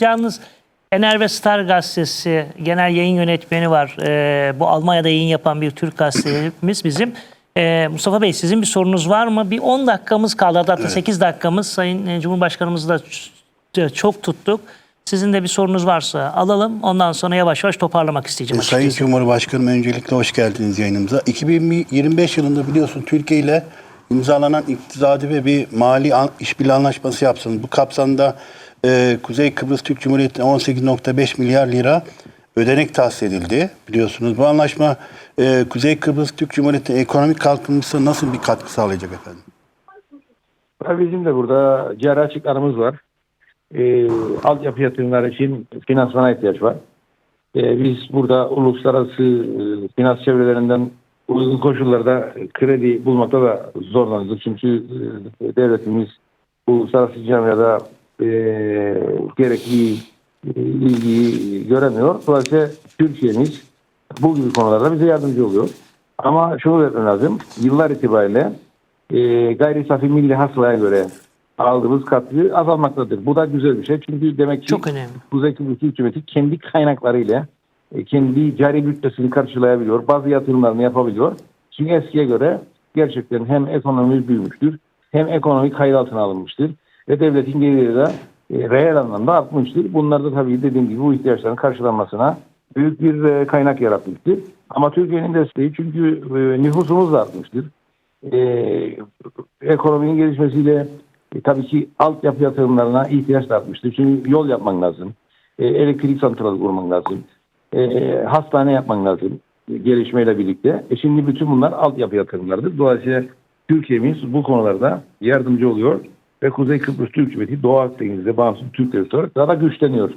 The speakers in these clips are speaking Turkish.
Yalnız Ener ve Star gazetesi genel yayın yönetmeni var. Ee, bu Almanya'da yayın yapan bir Türk gazetemiz bizim. Ee, Mustafa Bey sizin bir sorunuz var mı? Bir 10 dakikamız kaldı. Hatta 8 dakikamız. Sayın e, Cumhurbaşkanımızı da ç- çok tuttuk. Sizin de bir sorunuz varsa alalım. Ondan sonra yavaş yavaş toparlamak isteyeceğim E, Sayın. Cumhurbaşkanım öncelikle hoş geldiniz yayınımıza. 2025 yılında biliyorsun Türkiye ile imzalanan iktisadi ve bir mali işbirliği anlaşması yapsın. Bu kapsamda e, Kuzey Kıbrıs Türk Cumhuriyeti'ne 18.5 milyar lira ödenek tahsis edildi biliyorsunuz. Bu anlaşma e, Kuzey Kıbrıs Türk Cumhuriyeti'nin ekonomik kalkınmasına nasıl bir katkı sağlayacak efendim? Bizim de burada cari açıklarımız var. Ee, altyapı yatırımları için finansmana ihtiyaç var. Ee, biz burada uluslararası e, finans çevrelerinden uygun koşullarda kredi bulmakta da zorlandık. Çünkü e, devletimiz uluslararası camiada e, gerekli e, ilgiyi göremiyor. Dolayısıyla Türkiye'miz bu gibi konularda bize yardımcı oluyor. Ama şunu belirtmem lazım. Yıllar itibariyle e, gayri safi milli hasılaya göre aldığımız katkı azalmaktadır. Bu da güzel bir şey. Çünkü demek ki Çok önemli. Kuzey Kıbrıs hükümeti kendi kaynaklarıyla e, kendi cari bütçesini karşılayabiliyor. Bazı yatırımlarını yapabiliyor. Çünkü eskiye göre gerçekten hem ekonomimiz büyümüştür hem ekonomi kayıt altına alınmıştır. Ve devletin geliri de e, reel anlamda artmıştır. Bunlar da tabii dediğim gibi bu ihtiyaçların karşılanmasına büyük bir e, kaynak yaratmıştır. Ama Türkiye'nin desteği çünkü e, nüfusumuz da artmıştır. Ekonominin gelişmesiyle tabii ki altyapı yatırımlarına ihtiyaç da artmıştır. Çünkü yol yapman lazım. Elektrik santralı kurman lazım. Hastane yapman lazım gelişmeyle birlikte. E şimdi bütün bunlar altyapı yatırımlarıdır. Dolayısıyla Türkiye'miz bu konularda yardımcı oluyor ve Kuzey Kıbrıs Türk Cumhuriyeti Doğu Akdeniz'de bağımsız Türk olarak daha da güçleniyor.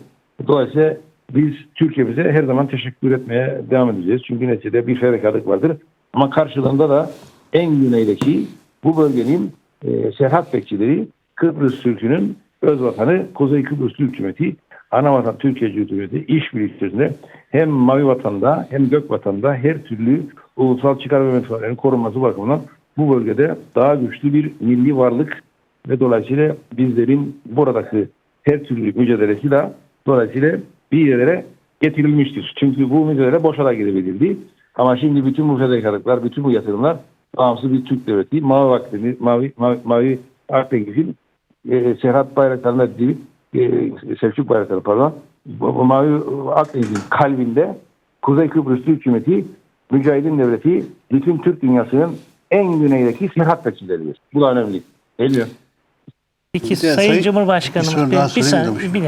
Dolayısıyla biz Türkiye'mize her zaman teşekkür etmeye devam edeceğiz. Çünkü neticede bir fedakarlık vardır. Ama karşılığında da en güneydeki bu bölgenin e, serhat bekçileri Kıbrıs Türk'ünün öz vatanı Kuzey Kıbrıs Türk Cumhuriyeti, ana vatan Türkiye Cumhuriyeti işbirliği içerisinde hem mavi vatanda hem gök vatanda her türlü ulusal çıkar ve menfaatlerin korunması bakımından bu bölgede daha güçlü bir milli varlık ve dolayısıyla bizlerin buradaki her türlü mücadelesiyle dolayısıyla bir yerlere getirilmiştir. Çünkü bu mücadele boşa girebilirdi. Ama şimdi bütün bu fedakarlıklar, bütün bu yatırımlar bağımsız bir Türk devleti, Mavi Akdeniz, Mavi, Mavi, Mavi Akdeniz'in e, Serhat Bayraktar'ın dediği e, Selçuk Bayraktar pardon, bu, Mavi Akdeniz'in kalbinde Kuzey Kıbrıs Türk Cumhuriyeti, Mücahidin Devleti, bütün Türk dünyasının en güneydeki Serhat bekçileridir. Bu da önemli. Geliyor. Peki Bir Sayın, Sayın- Cumhurbaşkanım bir soru bir, daha bir sorayım da saniye bu- bir.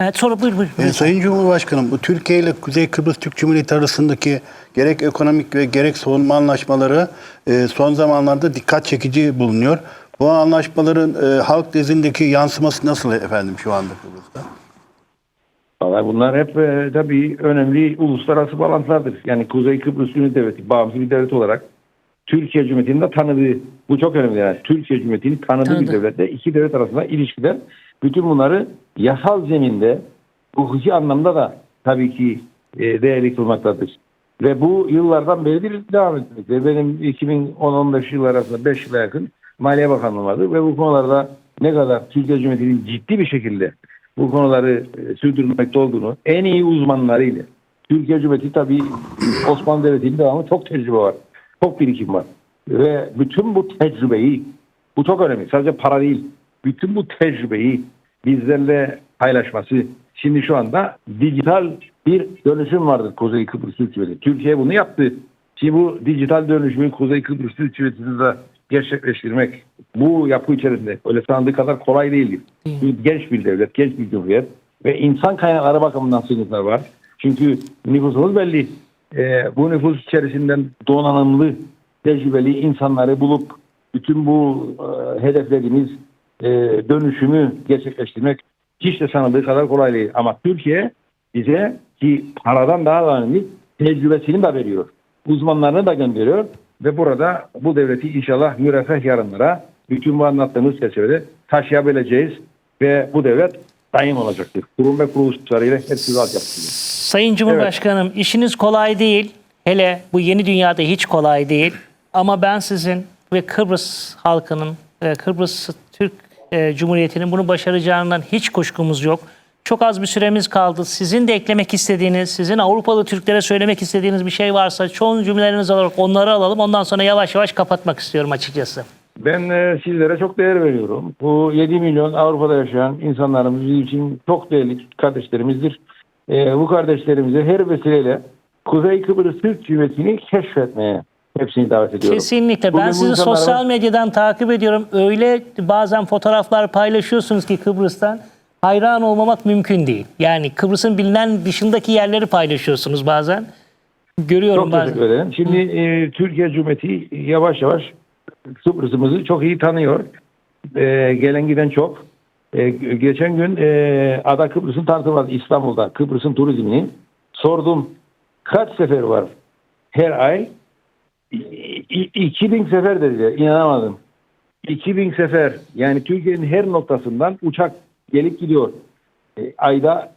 Evet, sonra buyur buyur. E, Sayın Cumhurbaşkanım bu Türkiye ile Kuzey Kıbrıs Türk Cumhuriyeti arasındaki gerek ekonomik ve gerek savunma anlaşmaları e, son zamanlarda dikkat çekici bulunuyor. Bu anlaşmaların e, halk nezdindeki yansıması nasıl efendim şu anda Kıbrıs'ta? Vallahi bunlar hep e, tabii önemli uluslararası bağlantılardır. Yani Kuzey Kıbrıs Cumhuriyeti Devleti bağımsız bir devlet olarak Türkiye Cumhuriyeti'nin de tanıdığı, bu çok önemli yani. Türkiye Cumhuriyeti'nin tanıdığı Tanıdı. bir devletle iki devlet arasında ilişkiler. Bütün bunları yasal zeminde, hukuki anlamda da tabii ki e, değerli kılmaktadır. Ve bu yıllardan beridir devam etmekte. Benim 2010-15 yıllar arasında 5 yıla yakın Maliye Bakanlığım vardı ve bu konularda ne kadar Türkiye Cumhuriyeti'nin ciddi bir şekilde bu konuları e, sürdürmekte olduğunu en iyi uzmanlarıyla Türkiye Cumhuriyeti tabii Osmanlı Devleti'nin devamı çok tecrübe var. Çok birikim var. Ve bütün bu tecrübeyi bu çok önemli. Sadece para değil. Bütün bu tecrübeyi bizlerle paylaşması. Şimdi şu anda dijital bir dönüşüm vardır Kuzey Kıbrıs Türk Cumhuriyeti. Türkiye bunu yaptı. Şimdi bu dijital dönüşümü Kuzey Kıbrıs Türk Cumhuriyeti'nde gerçekleştirmek bu yapı içerisinde öyle sandığı kadar kolay değildir. Çünkü genç bir devlet, genç bir cumhuriyet ve insan kaynakları bakımından sıkıntılar var. Çünkü nüfusumuz belli. Ee, bu nüfus içerisinden donanımlı, tecrübeli insanları bulup bütün bu e, hedeflerimiz e, dönüşümü gerçekleştirmek hiç de sanıldığı kadar kolay değil. Ama Türkiye bize ki paradan daha da önemli tecrübesini de veriyor. Uzmanlarını da gönderiyor ve burada bu devleti inşallah müreffeh yarınlara bütün bu anlattığımız çerçevede taşıyabileceğiz ve bu devlet daim olacaktır. Kurum ve kuruluşlarıyla hepsi rahat yapılıyor. Sayın Cumhurbaşkanım işiniz kolay değil. Hele bu yeni dünyada hiç kolay değil. Ama ben sizin ve Kıbrıs halkının, e, Kıbrıs Türk e, Cumhuriyeti'nin bunu başaracağından hiç kuşkumuz yok. Çok az bir süremiz kaldı. Sizin de eklemek istediğiniz, sizin Avrupalı Türklere söylemek istediğiniz bir şey varsa çoğun cümleleriniz olarak onları alalım. Ondan sonra yavaş yavaş kapatmak istiyorum açıkçası. Ben e, sizlere çok değer veriyorum. Bu 7 milyon Avrupa'da yaşayan insanlarımız bizim için çok değerli kardeşlerimizdir. E, bu kardeşlerimize her vesileyle Kuzey Kıbrıs Türk Cumhuriyeti'ni keşfetmeye hepsini davet ediyorum. Kesinlikle. Bugün Ben sizi insanlara- sosyal medyadan takip ediyorum. Öyle bazen fotoğraflar paylaşıyorsunuz ki Kıbrıs'tan hayran olmamak mümkün değil. Yani Kıbrıs'ın bilinen dışındaki yerleri paylaşıyorsunuz bazen. Görüyorum Çok bazen. teşekkür ederim. Şimdi e, Türkiye Cumhuriyeti yavaş yavaş Kıbrıs'ımızı çok iyi tanıyor. E, gelen giden çok. E, geçen gün e, Ada Kıbrıs'ın tartı var İstanbul'da. Kıbrıs'ın turizmini sordum. Kaç sefer var her ay? İ- i- 2000 sefer dediler. İnanamadım. 2000 sefer. Yani Türkiye'nin her noktasından uçak gelip gidiyor. E, ayda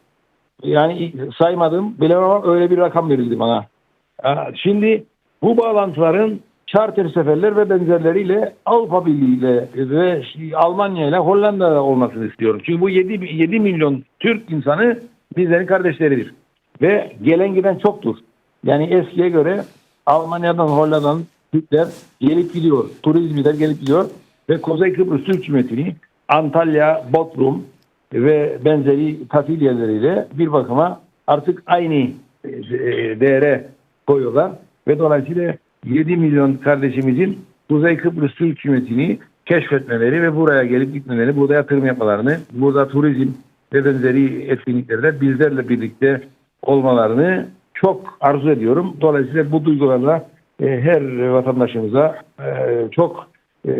yani saymadım bilemem öyle bir rakam verildi bana. Şimdi bu bağlantıların charter seferler ve benzerleriyle Avrupa Birliği ile ve Almanya ile Hollanda'da olmasını istiyorum. Çünkü bu 7, 7 milyon Türk insanı bizlerin kardeşleridir. Ve gelen giden çoktur. Yani eskiye göre Almanya'dan Hollanda'dan Türkler gelip gidiyor. Turizmciler gelip gidiyor. Ve Kuzey Kıbrıs Türk Cumhuriyeti'ni Antalya, Bodrum ve benzeri tatil yerleriyle bir bakıma artık aynı e, değere koyuyorlar. Ve dolayısıyla 7 milyon kardeşimizin Kuzey Kıbrıs Türk Cumhuriyeti'ni keşfetmeleri ve buraya gelip gitmeleri, burada yatırım yapmalarını, burada turizm ve benzeri etkinliklerde bizlerle birlikte olmalarını çok arzu ediyorum. Dolayısıyla bu duygularla e, her vatandaşımıza e, çok e,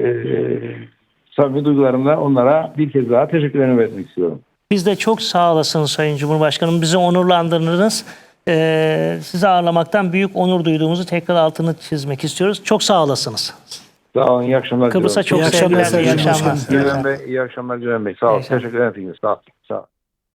samimi duygularımla onlara bir kez daha teşekkürlerimi etmek istiyorum. Biz de çok sağ olasınız Sayın Cumhurbaşkanım. Bizi onurlandırdınız. Ee, sizi ağırlamaktan büyük onur duyduğumuzu tekrar altını çizmek istiyoruz. Çok sağ olasınız. Sağ olun, iyi akşamlar Kıbrıs'a diliyorum. çok İyi akşamlar sevgiler, iyi akşamlar. Güven Bey, iyi akşamlar Güven Bey. Sağ ol. İyi akşamlar. Teşekkür ederim. Sağ ol. Sağ ol.